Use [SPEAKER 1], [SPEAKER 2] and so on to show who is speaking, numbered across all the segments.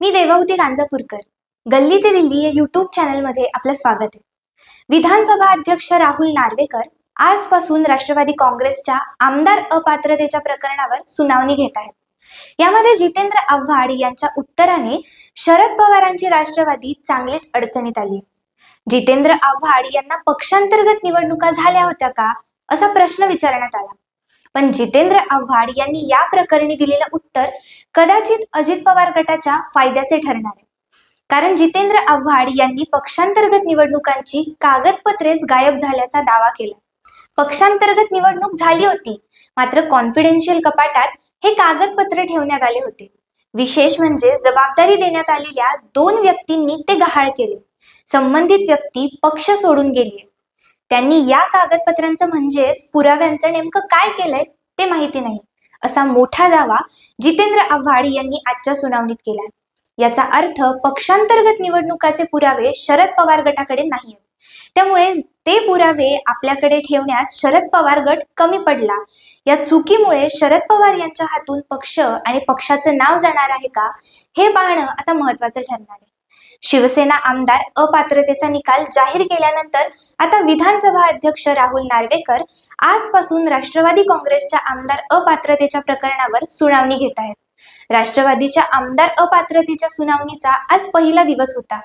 [SPEAKER 1] मी देवहूती गांजापूरकर. गल्ली ते दिल्ली या युट्यूब चॅनलमध्ये आपलं स्वागत आहे. विधानसभा अध्यक्ष राहुल नार्वेकर आजपासून राष्ट्रवादी काँग्रेसच्या आमदार अपात्रतेच्या प्रकरणावर सुनावणी घेत आहेत. यामध्ये जितेंद्र आव्हाड यांच्या उत्तराने शरद पवारांची राष्ट्रवादी चांगलीच अडचणीत आली. जितेंद्र आव्हाड यांना पक्षांतर्गत निवडणुका झाल्या होत्या का असा प्रश्न विचारण्यात आला. पण जितेंद्र आव्हाड यांनी या प्रकरणी दिलेलं उत्तर कदाचित अजित पवार गटाच्या फायद्याचे ठरणार आहे. कारण जितेंद्र आव्हाड यांनी पक्षांतर्गत निवडणुकांची कागदपत्रेच गायब झाल्याचा दावा केला. पक्षांतर्गत निवडणूक झाली होती मात्र कॉन्फिडेन्शियल कपाटात हे कागदपत्र ठेवण्यात आले होते. विशेष म्हणजे जबाबदारी देण्यात आलेल्या दोन व्यक्तींनी ते गहाळ केले. संबंधित व्यक्ती पक्ष सोडून गेली त्यांनी या कागदपत्रांचं म्हणजेच पुराव्यांचं नेमकं काय केलंय ते माहिती नाही. असा मोठा दावा जितेंद्र आव्हाड यांनी आजच्या सुनावणीत केला याचा अर्थ पक्षांतर्गत निवडणुकाचे पुरावे शरद पवार गटाकडे नाही त्यामुळे ते पुरावे आपल्याकडे ठेवण्यात शरद पवार गट कमी पडला. या चुकीमुळे शरद पवार यांच्या हातून पक्ष आणि पक्षाचं नाव जाणार आहे का हे पाहणं आता महत्वाचं ठरणार आहे. शिवसेना आमदार अपात्रतेचा निकाल जाहीर केल्यानंतर आता विधानसभा अध्यक्ष राहुल नार्वेकर आजपासून राष्ट्रवादी काँग्रेसच्या आमदार अपात्रतेच्या प्रकरणावर सुनावणी घेत आहेत. राष्ट्रवादीच्या आमदार अपात्रतेच्या सुनावणीचा आज पहिला दिवस होता.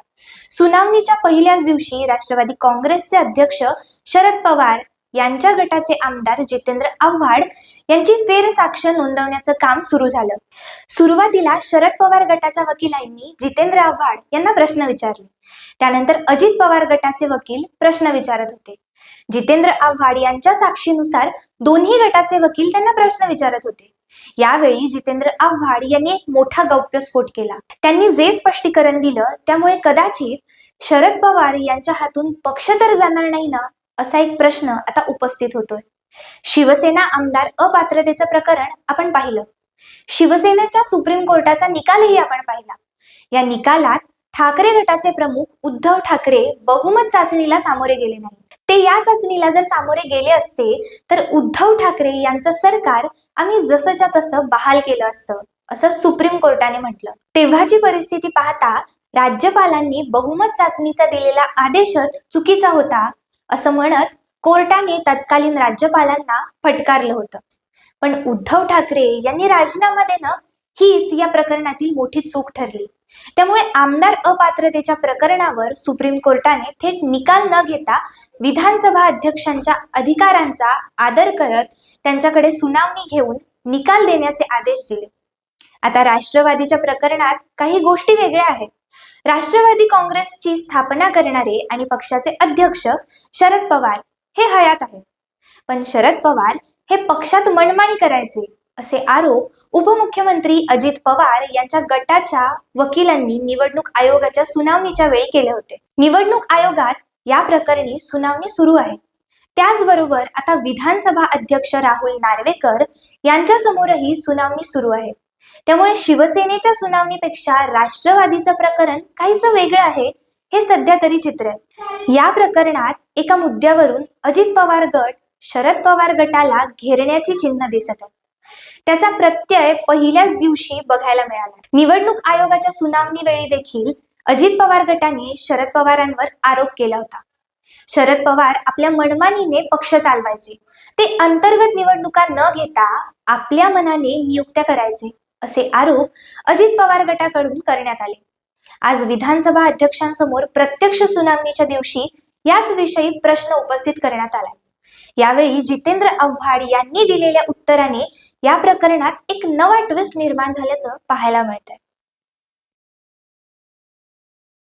[SPEAKER 1] सुनावणीच्या पहिल्याच दिवशी राष्ट्रवादी काँग्रेसचे अध्यक्ष शरद पवार यांच्या गटाचे आमदार जितेंद्र आव्हाड यांची फेरसाक्ष नोंदवण्याचं काम सुरू झालं. सुरुवातीला शरद पवार गटाच्या वकिलांनी जितेंद्र आव्हाड यांना प्रश्न विचारले. त्यानंतर अजित पवार गटाचे वकील प्रश्न विचारत होते. जितेंद्र आव्हाड यांच्या साक्षीनुसार दोन्ही गटाचे वकील त्यांना प्रश्न विचारत होते. यावेळी जितेंद्र आव्हाड यांनी एक मोठा गौप्यस्फोट केला. त्यांनी जे स्पष्टीकरण दिलं त्यामुळे कदाचित शरद पवार यांच्या हातून पक्ष तर जाणार नाही ना? असा एक प्रश्न आता उपस्थित होतोय. शिवसेना आमदार अपात्रतेचं प्रकरण आपण पाहिलं. शिवसेनेच्या सुप्रीम कोर्टाचा निकालही आपण पाहिला. या निकालात ठाकरे गटाचे प्रमुख उद्धव ठाकरे बहुमत चाचणीला सामोरे गेले नाही ते या चाचणीला जर सामोरे गेले असते तर उद्धव ठाकरे यांचं सरकार आम्ही जसंच्या तसं बहाल केलं असतं असं सुप्रीम कोर्टाने म्हटलं. तेव्हाची परिस्थिती पाहता राज्यपालांनी बहुमत चाचणीचा दिलेला आदेशच चुकीचा होता असं म्हणत कोर्टाने तत्कालीन राज्यपालांना फटकारलं होतं. पण उद्धव ठाकरे यांनी राजीनामा देणं हीच या प्रकरणातील मोठी चूक ठरली. त्यामुळे आमदार अपात्रतेच्या प्रकरणावर सुप्रीम कोर्टाने थेट निकाल न घेता विधानसभा अध्यक्षांच्या अधिकारांचा आदर करत त्यांच्याकडे सुनावणी घेऊन निकाल देण्याचे आदेश दिले. आता राष्ट्रवादीच्या प्रकरणात काही गोष्टी वेगळ्या आहेत. राष्ट्रवादी काँग्रेसची स्थापना करणारे आणि पक्षाचे अध्यक्ष शरद पवार हे हयात आहेत. पण शरद पवार हे पक्षात मनमानी करायचे असे आरोप उपमुख्यमंत्री अजित पवार यांच्या गटाच्या वकिलांनी निवडणूक आयोगाच्या सुनावणीच्या वेळी केले होते. निवडणूक आयोगात या प्रकरणी सुनावणी सुरू आहे. त्याचबरोबर आता विधानसभा अध्यक्ष राहुल नार्वेकर यांच्या समोरही सुनावणी सुरू आहे. त्यामुळे शिवसेनेच्या सुनावणीपेक्षा राष्ट्रवादीचं प्रकरण काहीसं वेगळं आहे हे सध्या तरी चित्र आहे. या प्रकरणात एका मुद्द्यावरून अजित पवार गट शरद पवार गटाला घेरण्याची चिन्ह दिसत आहेत. त्याचा प्रत्यय पहिल्याच दिवशी बघायला मिळाला. निवडणूक आयोगाच्या सुनावणी वेळी देखील अजित पवार गटाने शरद पवारांवर आरोप केला होता. शरद पवार आपल्या मनमानीने पक्ष चालवायचे. ते अंतर्गत निवडणुका न घेता आपल्या मनाने नियुक्त्या करायचे. असे आरोप अजित पवार गटाकडून करण्यात आले. आज विधानसभा अध्यक्षांसमोर प्रत्यक्ष सुनावणीच्या दिवशी याच विषयी प्रश्न उपस्थित करण्यात आला. यावेळी जितेंद्र आव्हाड यांनी दिलेल्या उत्तराने या प्रकरणात एक नवा ट्विस्ट निर्माण झाल्याचं पाहायला मिळतंय.